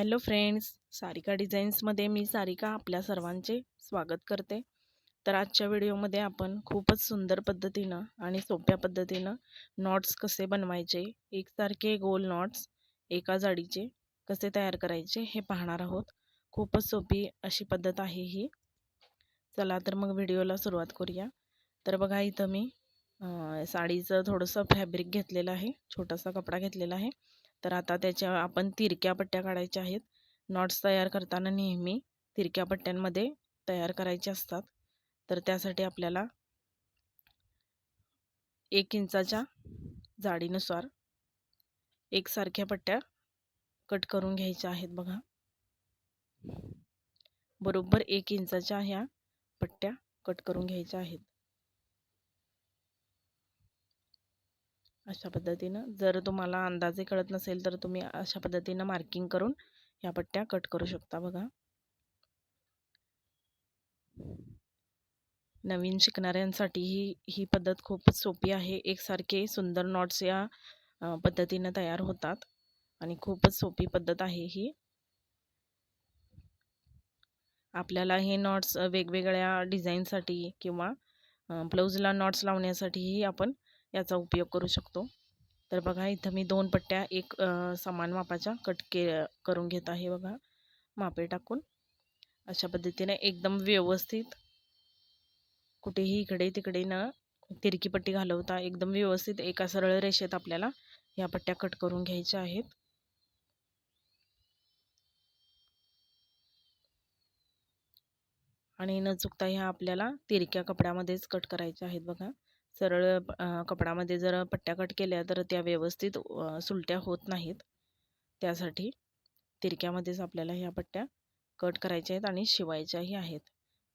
Hello friends Sarika डिझाईन्समध्ये मी सारिका आपल्या सर्वांचे स्वागत करते. तर आजच्या व्हिडिओमध्ये आपण खूपच सुंदर पद्धतीनं आणि सोप्या पद्धतीनं नॉट्स कसे बनवायचे एकसारखे गोल नॉट्स एका जाडीचे कसे तयार करायचे हे पाहणार आहोत. खूपच सोपी अशी पद्धत आहे ही. चला तर मग व्हिडिओला सुरुवात करूया. तर बघा इथं मी साडीचं थोडंसं फॅब्रिक घेतलेलं आहे छोटासा कपडा घेतलेला आहे. तर आता त्याच्या आपण तिरक्या पट्ट्या काढायच्या आहेत. नॉट्स तयार करताना नेहमी तिरक्या पट्ट्यांमध्ये तयार करायचे असतात. तर त्यासाठी आपल्याला एक इंचाच्या जाडीनुसार एकसारख्या पट्ट्या कट करून घ्यायच्या आहेत बघा. बरोबर एक इंचाच्या ह्या पट्ट्या कट करून घ्यायच्या आहेत. अशा पद्धतीनं. जर तुम्हाला अंदाजे कळत नसेल तर तुम्ही अशा पद्धतीनं मार्किंग करून ह्या पट्ट्या कट करू शकता बघा. नवीन शिकणाऱ्यांसाठी ही ही पद्धत खूप सोपी आहे. एकसारखे सुंदर नॉट्स या पद्धतीनं तयार होतात आणि खूपच सोपी पद्धत आहे ही. आपल्याला हे नॉट्स वेगवेगळ्या डिझाईनसाठी किंवा ब्लाऊजला नॉट्स लावण्यासाठीही आपण याचा उपयोग करू शकतो. तर बघा इथं मी दोन पट्ट्या एक समान मापाच्या कट के करून घेत आहे बघा मापे टाकून. अशा पद्धतीने एकदम व्यवस्थित कुठेही इकडे तिकडे न तिरकी पट्टी घालवता एकदम व्यवस्थित एका सरळ रेषेत आपल्याला या पट्ट्या कट करून घ्यायच्या आहेत. आणि न चुकता ह्या आपल्याला तिरक्या कपड्यामध्येच कट करायच्या आहेत बघा. सरळ कपडामध्ये जर पट्ट्या कट केल्या तर त्या व्यवस्थित सुलट्या होत नाहीत. त्यासाठी तिरक्यामध्येच आपल्याला ह्या पट्ट्या कट करायच्या आहेत आणि शिवायच्याही आहेत.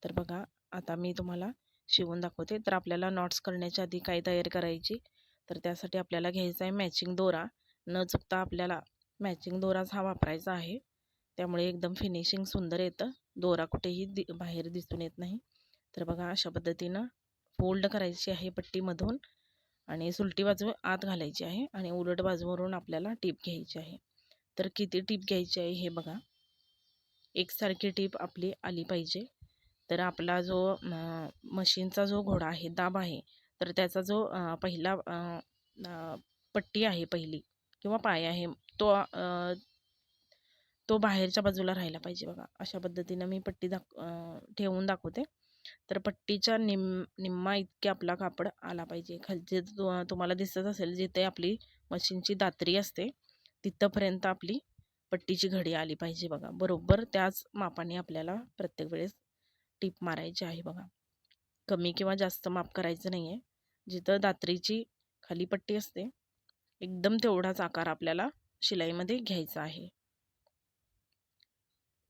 तर बघा आता मी तुम्हाला शिवून दाखवते. तर आपल्याला नॉट्स करण्याच्या आधी काय तयार करायची? तर त्यासाठी आपल्याला घ्यायचा आहे मॅचिंग दोरा. न चुकता आपल्याला मॅचिंग दोराच हा वापरायचा आहे. त्यामुळे एकदम फिनिशिंग सुंदर येतं. दोरा कुठेही दि बाहेर दिसून येत नाही. तर बघा अशा पद्धतीनं फोल्ड करायची आहे पट्टीमधून आणि सुलटी बाजू आत घालायची आहे आणि उलट बाजूवरून आपल्याला टीप घ्यायची आहे. तर किती टीप घ्यायची आहे हे बघा. एकसारखी टीप आपली आली पाहिजे. तर आपला जो मशीनचा जो घोडा आहे दाब आहे तर त्याचा जो पहिला पट्टी आहे पहिली किंवा पाय आहे तो तो बाहेरच्या बाजूला राहायला पाहिजे बघा. अशा पद्धतीनं मी पट्टी दाख ठेवून दाखवते. तर पट्टीच्या निम निम्मा इतके आपला कापड आला पाहिजे. खालचे तुम्हाला दिसत असेल जिथे आपली मशीनची दात्री असते तिथंपर्यंत आपली पट्टीची घडी आली पाहिजे बघा. बरोबर त्याच मापाने आपल्याला प्रत्येक वेळेस टीप मारायची आहे बघा. कमी किंवा जास्त माप करायचं नाही आहे जिथं दात्रीची खाली पट्टी असते एकदम तेवढाच आकार आपल्याला शिलाईमध्ये घ्यायचा आहे.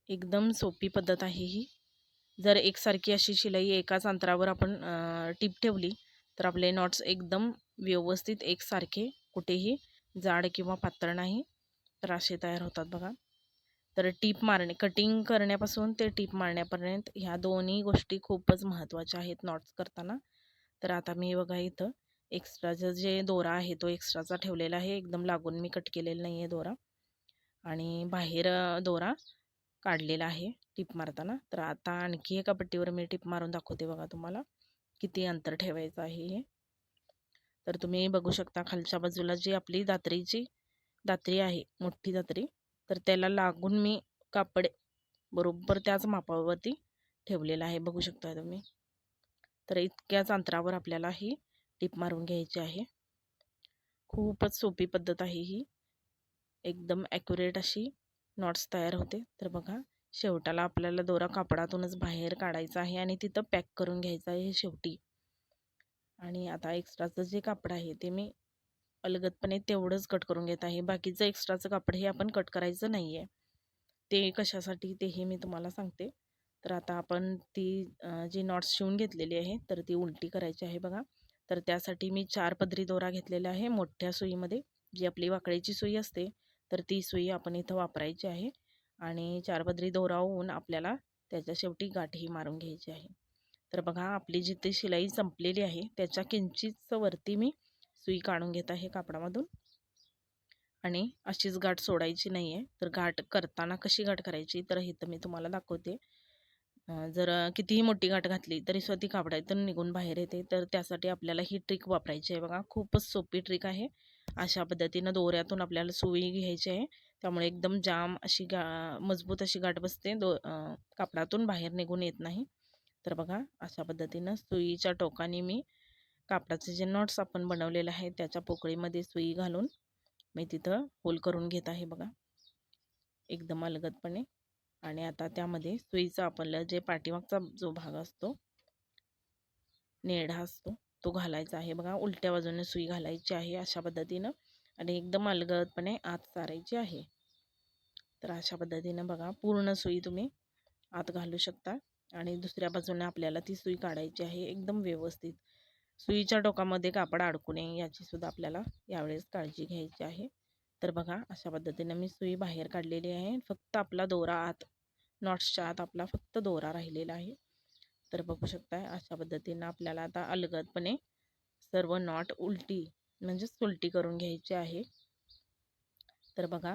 एकदम सोपी पद्धत आहे ही. जर एकसारखी अशी शिलाई एकाच अंतरावर आपण टीप ठेवली तर आपले नॉट्स एकदम व्यवस्थित एकसारखे कुठेही जाड किंवा पातळ नाही तर असे तयार होतात बघा. तर टीप मारणे कटिंग करण्यापासून ते टीप मारण्यापर्यंत ह्या दोन्ही गोष्टी खूपच महत्त्वाच्या आहेत नॉट्स करताना. तर आता मी बघा इथं एक्स्ट्राचं जे दोरा आहे तो एक्स्ट्राचा ठेवलेला आहे. एकदम लागून मी कट केलेला नाही आहे दोरा. आणि बाहेर दोरा काढलेला आहे टिप मारताना. तर आता आणखी एका पट्टीवर मी टिप मारून दाखवते बघा तुम्हाला किती अंतर ठेवायचं आहे हे. तर तुम्ही बघू शकता खालच्या बाजूला जी आपली दात्रीची दात्री आहे मोठी दात्री तर त्याला लागून मी कापड बरोबर त्याच मापावरती ठेवलेला आहे. बघू शकता तुम्ही. तर इतक्याच अंतरावर आपल्याला ही टिप मारून घ्यायची आहे. खूपच सोपी पद्धत आहे ही. एकदम ॲक्युरेट अशी नॉट्स तयार होते. तर बघा शेवटाला आपल्याला दोरा कापडातूनच बाहेर काढायचा आहे आणि तिथं पॅक करून घ्यायचं आहे शेवटी. आणि आता एक्स्ट्राचं जे कापड आहे ते मी अलगदपणे तेवढंच कट करून घेत आहे. बाकीचं एक्स्ट्राचं कापड हे आपण कट करायचं नाही आहे ते कशासाठी तेही मी तुम्हाला सांगते. तर आता आपण ती जी नॉट्स शिवून घेतलेली आहे तर ती उलटी करायची आहे बघा. तर त्यासाठी मी चार पदरी दोरा घेतलेला आहे मोठ्या सुईमध्ये. जी आपली वाकळीची सुई असते तर ती सुई आपण इथं वापरायची आहे आणि चारपदरी दोरा होऊन आपल्याला त्याच्या शेवटी गाठही मारून घ्यायची आहे. तर बघा आपली जिथे शिलाई संपलेली आहे त्याच्या किंचित वरती मी सुई काढून घेत आहे कापडामधून. आणि अशीच गाठ सोडायची नाही आहे तर गाठ करताना कशी गाठ करायची तर हे तर मी तुम्हाला दाखवते. जर कितीही मोठी गाठ घातली तरी सुद्धा ती कापडातून निघून बाहेर येते. तर त्यासाठी आपल्याला ही ट्रिक वापरायची आहे बघा. खूपच सोपी ट्रिक आहे. अशा पद्धतीनं दोऱ्यातून आपल्याला सुई घ्यायची आहे. त्यामुळे एकदम जाम अशी गा मजबूत अशी गाठ बसते. दो कापडातून बाहेर निघून येत नाही. तर बघा अशा पद्धतीनं सुईच्या टोकाने मी कापडाचे जे नॉट्स आपण बनवलेले आहे त्याच्या पोकळीमध्ये सुई घालून मी तिथं होल करून घेत आहे बघा. एकदम अलगदपणे. आणि आता त्यामध्ये सुईचा आपल्याला जे पाठीमागचा जो भाग असतो नेढा असतो तो घालायचा आहे. बघा उलट्या बाजूने सुई घालायची आहे अशा पद्धतीनं आणि एकदम अलगदपणे आत सारायची आहे. तर अशा पद्धतीनं बघा पूर्ण सुई तुम्ही आत घालू शकता आणि दुसऱ्या बाजूने आपल्याला ती सुई काढायची आहे एकदम व्यवस्थित. सुईच्या टोकामध्ये कापड अडकू नये याची सुद्धा आपल्याला यावेळेस काळजी घ्यायची आहे. तर बघा अशा पद्धतीनं मी सुई बाहेर काढलेली आहे. फक्त आपला दोरा आत नॉट्सच्या आत आपला फक्त दोरा राहिलेला आहे. तर बघू शकताय अशा पद्धतीनं आपल्याला आता अलगदपणे सर्व नॉट उलटी म्हणजेच उलटी करून घ्यायची आहे. तर बघा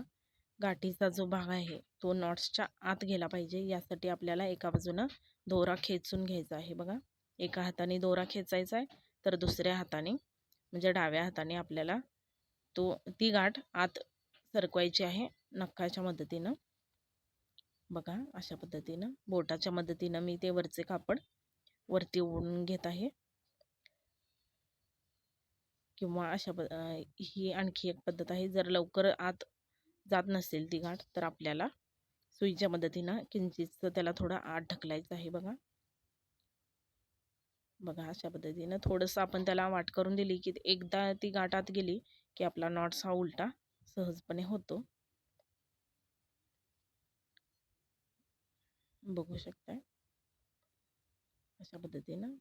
गाठीचा जो भाग आहे तो नॉट्सच्या आत गेला पाहिजे. यासाठी आपल्याला एका बाजूनं दोरा खेचून घ्यायचा आहे बघा. एका हाताने दोरा खेचायचा आहे तर दुसऱ्या हाताने म्हणजे डाव्या हाताने आपल्याला तो ती गाठ आत सरकवायची आहे नखाच्या मदतीनं. बघा अशा पद्धतीनं बोटाच्या मदतीनं मी ते वरचे कापड वरती ओढून घेत आहे. किंवा अशा प ही आणखी एक पद्धत आहे जर लवकर आत जात नसेल ती गाठ तर आपल्याला सुईच्या मदतीनं किंचितचं त्याला थोडं आत ढकलायचं आहे बघा. बघा अशा पद्धतीनं थोडंसं आपण त्याला वाट करून दिली की एकदा ती गाठ आत गेली की आपला नॉट्स हा उलटा सहजपणे होतो. बघू शकताय. अशा पद्धतीनं.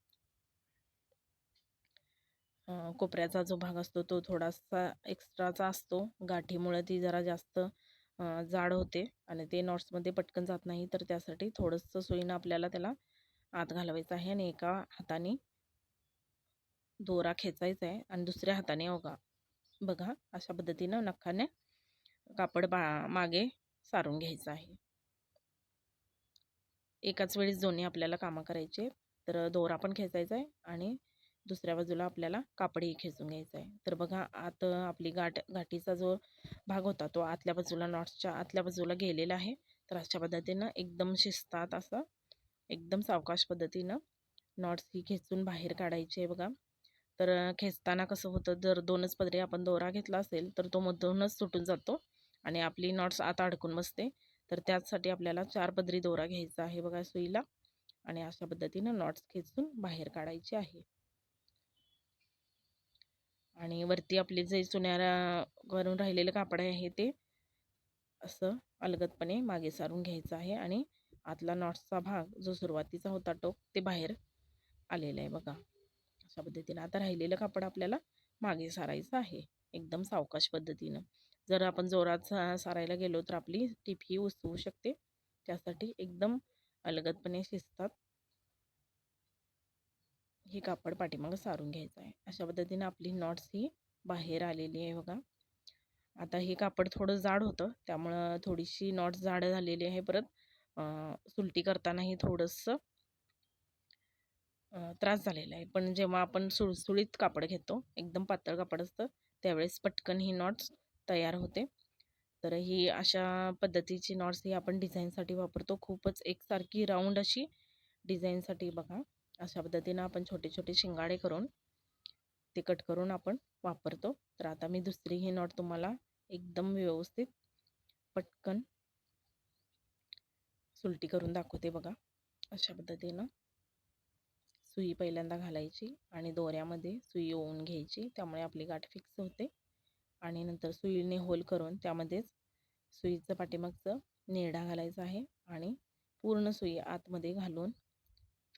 कोपऱ्याचा जो भाग असतो तो थोडासा एक्स्ट्राचा असतो. गाठीमुळे ती जरा जास्त जाड होते आणि ते नॉट्समध्ये पटकन जात नाही. तर त्यासाठी थोडंसं सोयीनं आपल्याला त्याला आत घालवायचं आहे आणि एका हाताने दोरा खेचायचा आहे आणि दुसऱ्या हाताने हो बघा बघा अशा पद्धतीनं नखाने कापड बा मागे सारून घ्यायचं आहे. एकाच वेळेस दोन्ही आपल्याला कामं करायचे. तर दोरा पण खेचायचा आहे आणि दुसऱ्या बाजूला आपल्याला कापडही खेचून घ्यायचं आहे. तर बघा आत आपली गाठ गाठीचा जो भाग होता तो आतल्या बाजूला नॉट्सच्या आतल्या बाजूला गेलेला आहे. तर अशा पद्धतीनं एकदम शिस्तात असं एकदम सावकाश पद्धतीनं नॉट्स ही खेचून बाहेर काढायची आहे बघा. तर खेचताना कसं होतं जर दोनच पदरी आपण दोरा घेतला असेल तर तो मधूनच सुटून जातो आणि आपली नॉट्स आत अडकून बसते. तर त्याचसाठी आपल्याला चार पदरी दोरा घ्यायचा आहे बघा सुईला आणि अशा पद्धतीनं नॉट्स खेचून बाहेर काढायचे आहे. आणि वरती आपले जे करून राहिलेलं कापड आहे ते असं अलगदपणे मागे सारून घ्यायचं आहे आणि आतला नॉट्सचा भाग जो सुरुवातीचा होता टोक ते बाहेर आलेला आहे बघा. अशा पद्धतीनं आता राहिलेलं कापड आपल्याला मागे सारायचं आहे. एकदम सावकाश पद्धतीनं. जर आपण जोरात सा सारायला गेलो तर आपली टीप ही उसवू शकते. त्यासाठी एकदम अलगदपणे शिजतात. हे कापड पाठीमागं सारून घ्यायचं आहे. अशा पद्धतीने आपली नॉट्स ही बाहेर आलेली आहे बघा. आता हे कापड थोडं जाड होतं. त्यामुळं थोडीशी नॉट्स जाड झालेली आहे परत. सुलटी करतानाही थोडंसं त्रास झालेला आहे. पण जेव्हा आपण सुळसुळीत कापड घेतो एकदम पातळ कापड असतं त्यावेळेस पटकन ही नॉट्स तयार होते. तर ही अशा पद्धतीची नॉट्स ही आपण डिझाईनसाठी वापरतो. खूपच एकसारखी राऊंड अशी डिझाईनसाठी बघा. अशा पद्धतीनं आपण छोटे छोटे शिंगाडे करून ते कट करून आपण वापरतो. तर आता मी दुसरी ही नॉट तुम्हाला एकदम व्यवस्थित पटकन सुलटी करून दाखवते बघा. अशा पद्धतीनं सुई पहिल्यांदा घालायची आणि दोऱ्यामध्ये सुई ओवून घ्यायची. त्यामुळे आपली गाठ फिक्स होते. आणि नंतर सुईने होल करून त्यामध्येच सुईचं पाठीमागचं निरडा घालायचा आहे आणि पूर्ण सुई आतमध्ये घालून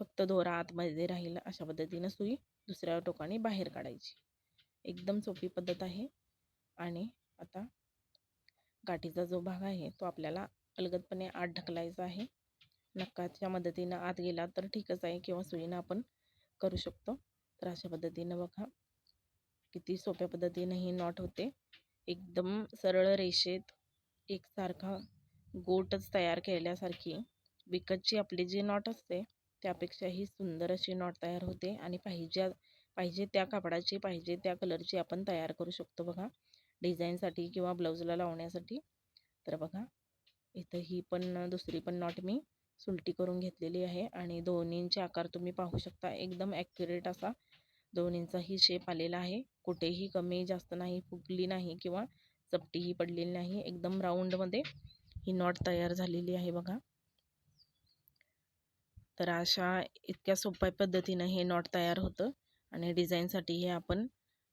फक्त दोरा आतमध्ये राहील अशा पद्धतीनं सुई दुसऱ्या टोकाने बाहेर काढायची. एकदम सोपी पद्धत आहे आणि आता गाठीचा जो भाग आहे तो आपल्याला अलगदपणे आत ढकलायचा आहे. नक्काच्या मदतीनं आत गेला तर ठीकच आहे किंवा सुईनं आपण करू शकतो. तर अशा पद्धतीनं बघा. किती सोप्या पद्धतीनं ही नॉट होते. एकदम सरळ रेषेत एकसारखा गोटच तयार केल्यासारखी विकतची आपली जी नॉट असते त्यापेक्षाही सुंदर अशी नॉट तयार होते आणि पाहिजे पाहिजे त्या कापडाची पाहिजे त्या कलरची आपण तयार करू शकतो बघा. डिझाईनसाठी किंवा ब्लाऊजला लावण्यासाठी. तर बघा इथं ही पण दुसरी पण नॉट मी सुलटी करून घेतलेली आहे आणि दोन्हींचे आकार तुम्ही पाहू शकता. एकदम ॲक्युरेट असा दोन्हींचाही शेप आलेला आहे. कुठेही कमी जास्त नाही फुगली नाही किंवा चपटीही पडलेली नाही. एकदम राऊंडमध्ये ही नॉट तयार झालेली आहे बघा. तर अशा इतक्या सोप्या पद्धतीनं हे नॉट तयार होतं आणि डिझाईनसाठी हे आपण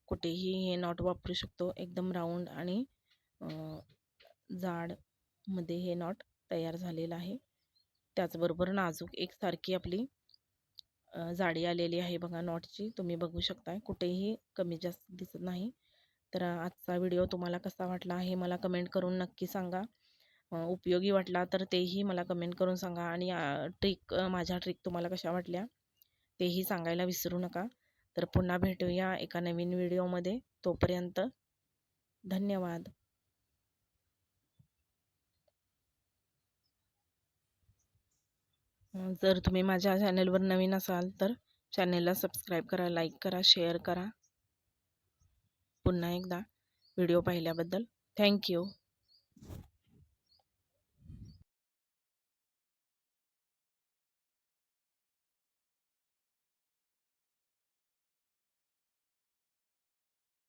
कुठेही हे नॉट वापरू शकतो. एकदम राऊंड आणि जाडमध्ये हे नॉट तयार झालेलं आहे. त्याचबरोबर नाजूक एकसारखी आपली जाडी आलेली आहे बघा नॉटची. तुम्ही बघू शकताय. कुठेही कमी जास्त दिसत नाही. तर आजचा व्हिडिओ तुम्हाला कसा वाटला हे मला कमेंट करून नक्की सांगा. उपयोगी वाटला तर तेही मला कमेंट करून सांगा. आणि ट्रिक माझ्या ट्रिक तुम्हाला कशा वाटल्या तेही सांगायला विसरू नका. तर पुन्हा भेटूया एका नवीन व्हिडिओमध्ये. तोपर्यंत धन्यवाद. जर तुम्ही माझ्या चॅनलवर नवीन असाल तर चॅनलला सबस्क्राईब करा लाईक करा शेअर करा. पुन्हा एकदा व्हिडिओ पाहिल्याबद्दल थँक्यू